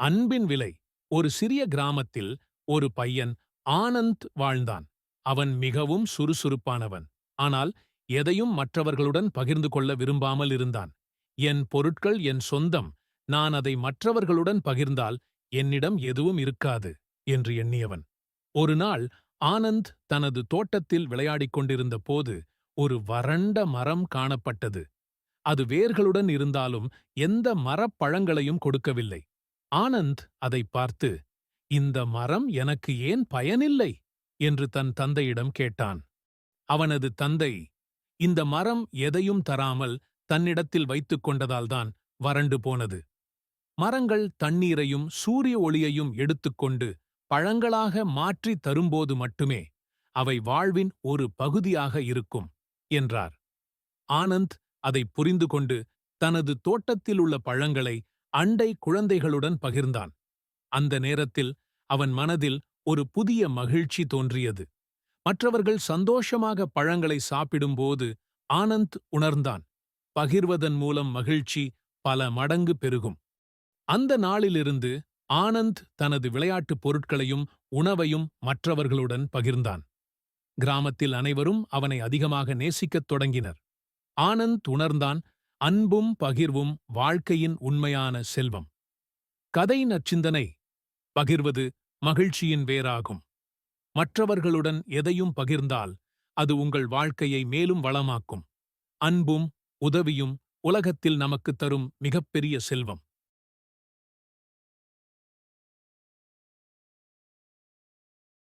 அன்பின் விலை. ஒரு சிறிய கிராமத்தில் ஒரு பையன் ஆனந்த் வாழ்ந்தான். அவன் மிகவும் சுறுசுறுப்பானவன். ஆனால் எதையும் மற்றவர்களுடன் பகிர்ந்து கொள்ள விரும்பாமல் இருந்தான். என் பொருட்கள் என் சொந்தம் நான் அதை மற்றவர்களுடன் பகிர்ந்தால் என்னிடம் எதுவும் இருக்காது என்று எண்ணியவன். ஒரு நாள் ஆனந்த் தனது தோட்டத்தில் விளையாடிக் கொண்டிருந்த போது ஒரு வறண்ட மரம் காணப்பட்டது. அது வேர்களுடன் இருந்தாலும் எந்த மரப்பழங்களையும் கொடுக்கவில்லை. ஆனந்த் அதை பார்த்து இந்த மரம் எனக்கு ஏன் பயனில்லை? என்று தன் தந்தையிடம் கேட்டான். அவனது தந்தை இந்த மரம் எதையும் தராமல் தன்னிடத்தில் வைத்துக் கொண்டதால்தான் வறண்டு போனது. மரங்கள் தண்ணீரையும் சூரிய ஒளியையும் எடுத்துக்கொண்டு பழங்களாக மாற்றி தரும்போது மட்டுமே அவை வாழ்வின் ஒரு பகுதியாக இருக்கும் என்றார். ஆனந்த் அதை புரிந்து கொண்டு தனது தோட்டத்தில் உள்ள பழங்களை அண்டை குழந்தைகளுடன் பகிர்ந்தான். அந்த நேரத்தில் அவன் மனதில் ஒரு புதிய மகிழ்ச்சி தோன்றியது. மற்றவர்கள் சந்தோஷமாக பழங்களை சாப்பிடும்போது ஆனந்த் உணர்ந்தான். பகிர்வதன் மூலம் மகிழ்ச்சி பல மடங்கு பெருகும். அந்த நாளிலிருந்து ஆனந்த் தனது விளையாட்டுப் பொருட்களையும் உணவையும் மற்றவர்களுடன் பகிர்ந்தான். கிராமத்தில் அனைவரும் அவனை அதிகமாக நேசிக்கத் தொடங்கினர். ஆனந்த் உணர்ந்தான் அன்பும் பகிர்வும் வாழ்க்கையின் உண்மையான செல்வம். கதை நச்சிந்தனை பகிர்வது மகிழ்ச்சியின் வேறாகும். மற்றவர்களுடன் எதையும் பகிர்ந்தால் அது உங்கள் வாழ்க்கையை மேலும் வளமாக்கும். அன்பும் உதவியும் உலகத்தில் நமக்குத் தரும் மிகப்பெரிய செல்வம்.